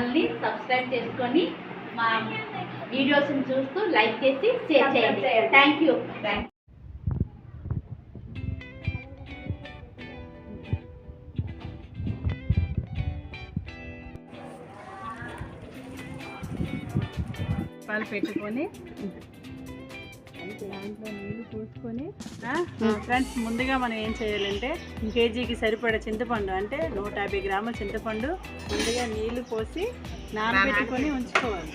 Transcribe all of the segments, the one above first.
ఛానల్ని సబ్స్క్రైబ్ చేసుకొని మా వీడియోస్ని చూస్తూ లైక్ చేసి షేర్ చేయండి. థ్యాంక్ యూ పాలు పెట్టుకొని దాంట్లో నీళ్ళు పోసుకొని ఫ్రెండ్స్ ముందుగా మనం ఏం చేయాలంటే కేజీకి సరిపడే చింతపండు అంటే నూట యాభై గ్రాముల చింతపండు ముందుగా నీళ్ళు పోసి నానబెట్టుకొని ఉంచుకోవాలి.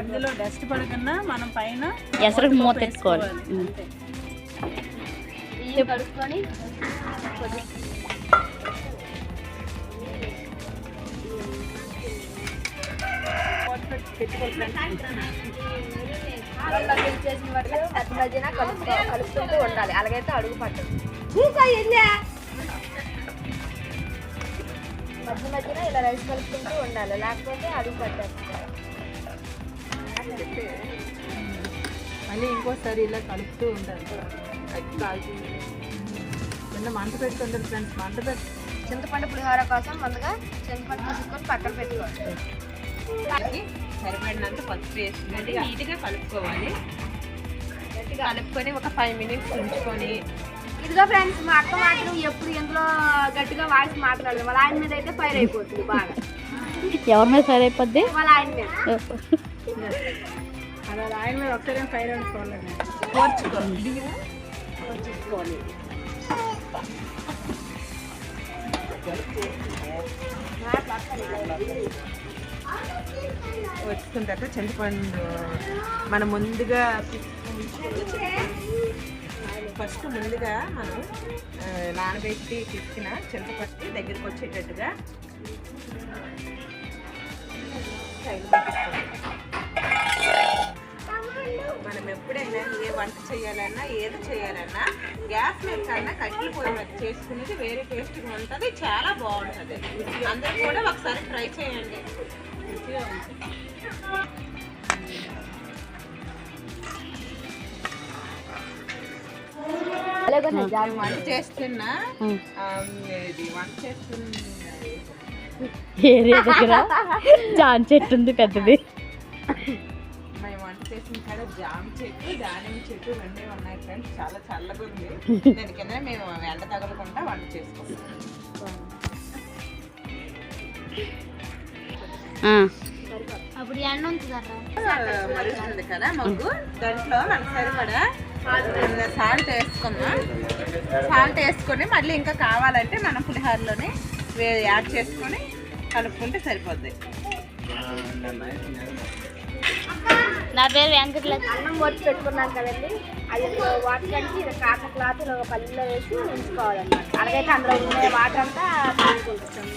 ఇందులో డస్ట్ పడకుండా మనం పైన ఎసరకు మూత కడుక్కొని పెట్టుకోవాలి ఫ్రెండ్స్. చేసిన మధ్యన కలుపుకో కలుపుకుంటూ ఉండాలి అలాగైతే అడుగు పట్టదు మధ్య మధ్యన ఇలా రైస్ కలుపుకుంటూ ఉండాలి లేకపోతే అడుగు పట్టదు మళ్ళీ ఇంకోసారి ఇలా కలుపుతూ ఉండాలి కింద. మంట పెట్టుకుంటారు ఫ్రెండ్స్ మంట పెట్టు చింతపండు పులిహోర కోసం ముందుగా చింతపండు తీసుకొని పక్కన పెట్టుకోవాలి సరిపడినంత పసుపు వేసుకుని నీట్గా కలుపుకోవాలి. కలుపుకొని ఒక ఫైవ్ మినిట్స్ ఉంచుకొని ఇదిగో ఫ్రెండ్స్ మా అక్క మాత్రం ఎప్పుడు ఇందులో గట్టిగా వాయిస్ మాట్లాడదు. వాళ్ళ ఆయన మీద అయితే ఫైర్ అయిపోతుంది బాగా. ఎవరి మీద ఫైర్ అయిపోద్ది? వాళ్ళ ఆయన మీద. అలా ఆయన మీద ఒకసారి ఫైర్ అనుకోవాలండి కోర్చుకోవాలి వచ్చిన తర్వాత చింతపండు మనం ముందుగా ఫస్ట్ ముందుగా మనం నానబెట్టి తీసుకున్న చింతపండు దగ్గరికి వచ్చేటట్టుగా మనం ఎప్పుడైనా ఏ వంట చేయాలన్నా ఏది చేయాలన్నా గ్యాస్ మీద కన్నా కట్టెల పొయ్యి మీద చేసుకునేది వేరే టేస్ట్గా ఉంటుంది చాలా బాగుంటుంది. అందరూ కూడా ఒకసారి ట్రై చేయండి. వంట చేస్తున్నా ఆ, ఇది వంట చేస్తున్న ఏరియా దగ్గర? జాన్ చెట్టు ఉంది పెద్దది. చేసిన కాడ జామ చెట్టు దానిమ్మ చెట్టు రెండే ఉన్నాయి ఫ్రెండ్స్ చాలా చల్లగా ఉంది. దాని కింద మేము ఎండ తగలకుండా వంట చేసుకుంటాం. అప్పుడు ఎండ మరుగుతుంది కదా మగ్గు. దాంట్లో మనకు సరిపడా సాల్ట్ వేసుకుందాం సాల్ట్ వేసుకొని మళ్ళీ ఇంకా కావాలంటే మనం పులిహోరలోనే వే- యాడ్ చేసుకొని కలుపుకుంటే సరిపోద్ది. నా పేరు వెంకటలక్ష్మి. అన్నం వచ్చి పెట్టుకున్నాం కదండి. అది వాటర్ కంటే ఇది కాక క్లాత్ ఇలా ఒక పల్లెలో వేసి ఉంచుకోవాలన్నమాట. అలాగైతే అందులో ఉండే వాటర్ అంతా తీసుకుంటాం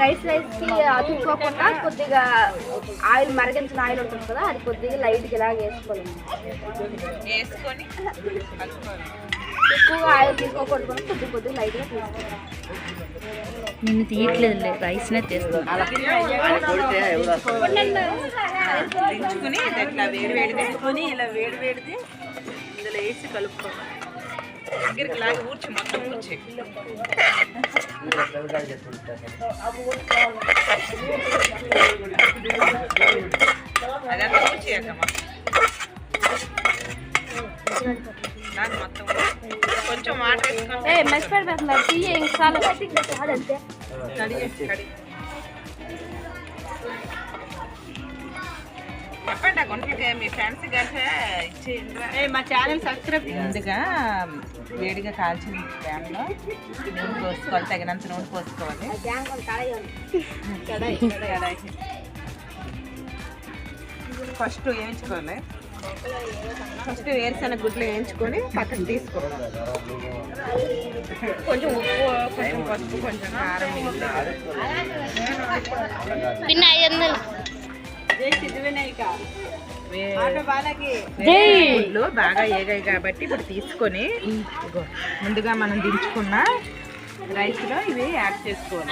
రైస్ రైస్కి అతుక్కోకుండా కొద్దిగా ఆయిల్ మరిగించిన ఆయిల్ ఉంటుంది కదా అది కొద్దిగా లైట్గా ఇలాగ వేసుకోవాలి. వేసుకొని ఎక్కువగా ఆయిల్ తీసుకోకూడదు కొద్ది కొద్దిగా లైట్గా తీసుకోవాలి. నిన్ను తీయట్లేదు రైస్నే తీస్తుంది దించుకుని వేడి ఇలా వేడి వేడిది ఇందులో వేసి కలుపుకోవాలి దగ్గరికి లాగి ఊడ్చి మొత్తం అదంతా నాకు. కొంచెం వేసుకొని ఏ మెస్ తీయ ఇంకా చెప్పండి మీ ఫ్రెండ్స్ కలిసి ఇచ్చేయండి ఏ మా ఛానల్ సబ్స్క్రైబ్ ముందుగా వేడిగా కాల్చిన ప్యాన్లో నూనె పోసుకోవాలి తగినంత నూనె పోసుకోవాలి. బ్యాంక్ కడాయి ఉంది. కడాయి కడాయి ఫస్ట్ వేయించుకోవాలి? ఫస్ట్ వేరుశనగ గుడ్లు వేయించుకొని పక్కన తీసుకోవాలి కొంచెం ఉప్పు కొంచెం పసుపు కొంచెం కారం పిన్న ఐదు వందలు. జై సిద్ధ వినాయక. వే- ఆటో బాలకి. గుడ్లు బాగా ఏగాయి కాబట్టి ఇప్పుడు తీసుకొని ముందుగా మనం దించుకున్న రైస్లో ఇవి యాడ్ చేసుకోవాలి.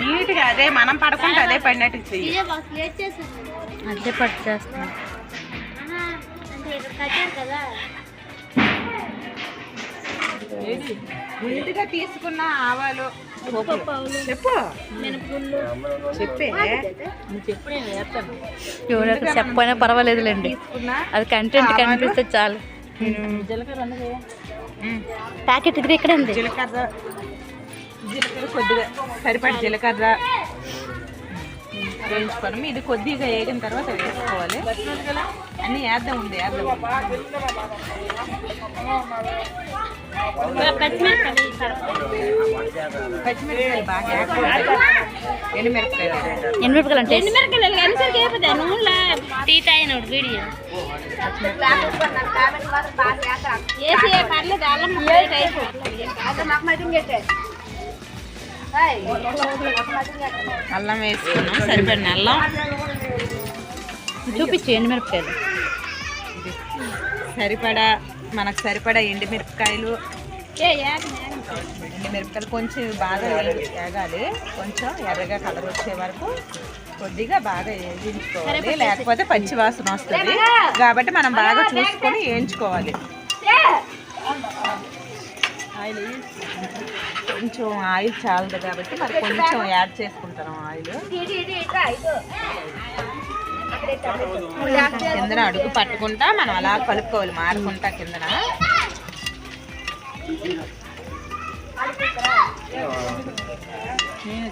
నీట్గా అదే మనం పడుకుంటే అదే పడినట్టు చెయ్యి. అదే పట్టు చేస్తాను ఆహా, అంటే ఇక్కడ కట్టారు కదా. ముందుగా తీసుకున్న ఆవాలు. చెప్పు చెప్పే. ఎవరైతే చెప్పైనా పర్వాలేదులేండి. తీసుకున్న అది కంటెంట్ కనిపిస్తే చాలు. జీలకర్ర ప్యాకెట్ ఇది ఇక్కడ ఉంది. జీలకర్ర జీలకర్ర కొద్దిగా సరిపడి జీలకర్ర. వేయించుకోవడం. ఇది కొద్దిగా వేగిన తర్వాత వేసుకోవాలి. అన్నీ వేద్దాం ఉంది వేద్దాం పచ్చిమిరపకాయలు బాగా ఎండుమిరపకాయలు ఎనిమిరపకాయలు అంటే ఎండుమిరపకాయలు అయిపోతాయి టీ తాగినోడు వీడియో. వేసి పర్లేదు అల్లం అయిపోతుంది అల్లం వేసుకున్నాం. సరిపడిన అల్లం? చూపించు ఎనిమిరపకాయలు సరిపడా మనకు సరిపడా ఎండుమిరపకాయలు. ఎండుమిరపకాయలు కొంచెం బాగా వేగి- వేగాలి కొంచెం ఎర్రగా కలర్ వచ్చే వరకు కొద్దిగా బాగా వేయించుకోవాలి లేకపోతే పచ్చి వాసన వస్తుంది. కాబట్టి మనం బాగా చూసుకొని వేయించుకోవాలి ఆయిల్. కొంచెం ఆయిల్ చాలదు కాబట్టి మరి కొంచెం యాడ్ చేసుకుంటాం ఆయిల్. కిందన అడుగు పట్టుకుంటా మనం అలా కలుపుకోవాలి మారుకుంటా కిందన. నేను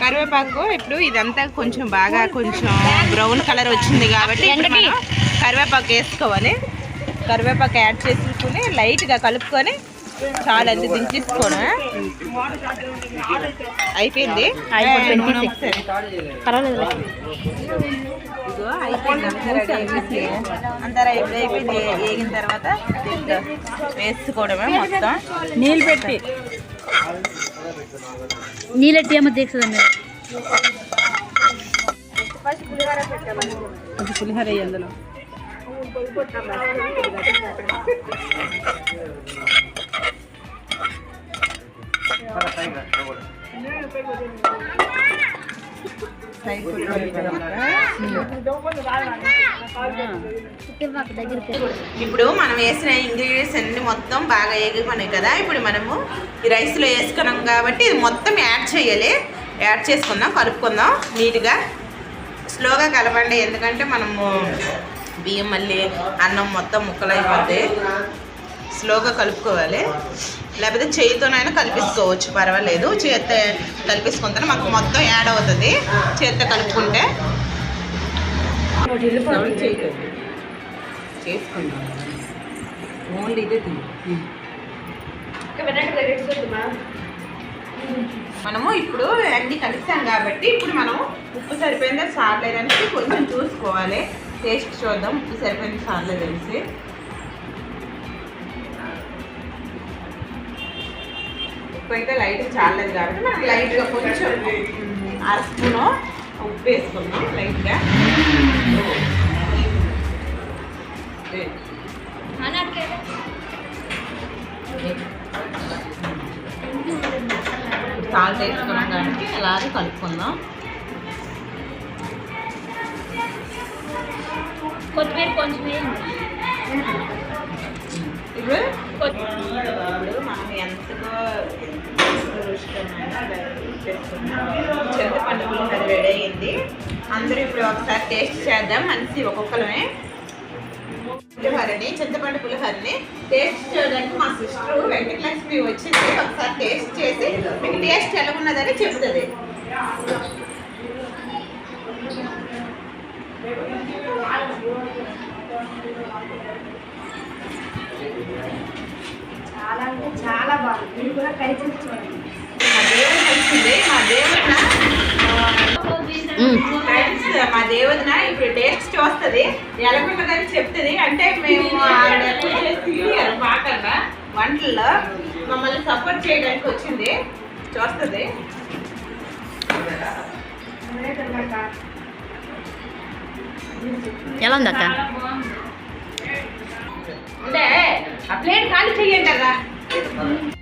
కరివేపాకు ఇప్పుడు ఇదంతా కొంచెం బాగా కొంచెం బ్రౌన్ కలర్ వచ్చింది కాబట్టి ఇప్పుడు మనం కరివేపాకు వేసుకోవాలి. కరివేపాకు యాడ్ చేసుకుని లైట్గా కలుపుకొని చాలా అంతే దించేసుకోవడం అయిపోయింది. ఇదిగో అయిపోయింది. వేగిన తర్వాత వేసుకోవడమే మొత్తం. నీళ్ళు పెట్టి. నీళ్ళెట్టి ఏమో దీక్షదా మీరు కొంచెం పులిహోర వేయి అందులో ఇప్పుడు మనం వేసిన ఇంగ్రీడియంట్స్ అన్ని మొత్తం బాగా ఎగిపోయినాయి కదా. ఇప్పుడు మనము ఈ రైస్లో వేసుకున్నాం కాబట్టి ఇది మొత్తం యాడ్ చేయాలి. యాడ్ చేసుకుందాం కలుపుకుందాం నీట్గా. స్లోగా కలపండి ఎందుకంటే మనము బియ్యం మళ్ళీ అన్నం మొత్తం ముక్కలైపోద్ది స్లోగా కలుపుకోవాలి. లేకపోతే చేయితోనైనా కలిపించుకోవచ్చు పర్వాలేదు. చేత్తో కలిపించుకుంటే మాకు మొత్తం యాడ్ అవుతుంది. చేత్తో కలుపుకుంటే. చేసుకుందాం ఓన్లీ ఇదే మనము ఇప్పుడు అన్ని కలిసాం కాబట్టి ఇప్పుడు మనం ఉప్పు సరిపోయిందా సార్లేదనేసి కొంచెం చూసుకోవాలి. టేస్ట్ చూద్దాం. ఉప్పు సరిపోయింది సార్లేదనేసి ఎక్కువ అయితే లైట్ చాలేదు కాబట్టి మనం లైట్గా కొంచెం ఉమ్, అర స్పూను ఉప్పు వేసుకున్నాం లైట్గా సాల్ట్ వేసుకున్నాం కాబట్టి అలాగే కలుపుకుందాం. కొత్తిమీర కొంచెం వేయండి. ఇప్పుడు ఇప్పుడు మనం ఎంతగా చింతపండు పులిహోర రెడీ అయింది అందరూ ఇప్పుడు ఒకసారి టేస్ట్ చేద్దాం. మనిషి ఒక్కొక్కరమే పులిహోరని చింతపండు పులిహోరని టేస్ట్ చేయడానికి మా సిస్టర్ వెంకటలక్ష్మి వచ్చింది. ఒకసారి టేస్ట్ చేసి మీకు టేస్ట్ ఎలా ఉన్నదని చెప్తుంది Thank you. చాలా బాగుంది. మీరు కూడా ట్రై చేసి మా దేవుడు నచ్చింది మా దేవుడిన మా దేవుడిన ఇప్పుడు టేస్ట్ వస్తుంది. ఎలాగుంటుందని చెప్తుంది అంటే మేము చేసి బాగా వంటల్లో. మమ్మల్ని సపోర్ట్ చేయడానికి వచ్చింది. చూస్తుంది. ఎలా ఉంది అక్క అంటే ఆ ప్లేట్ ఖాళీ చెయ్యండి కదా Thank you.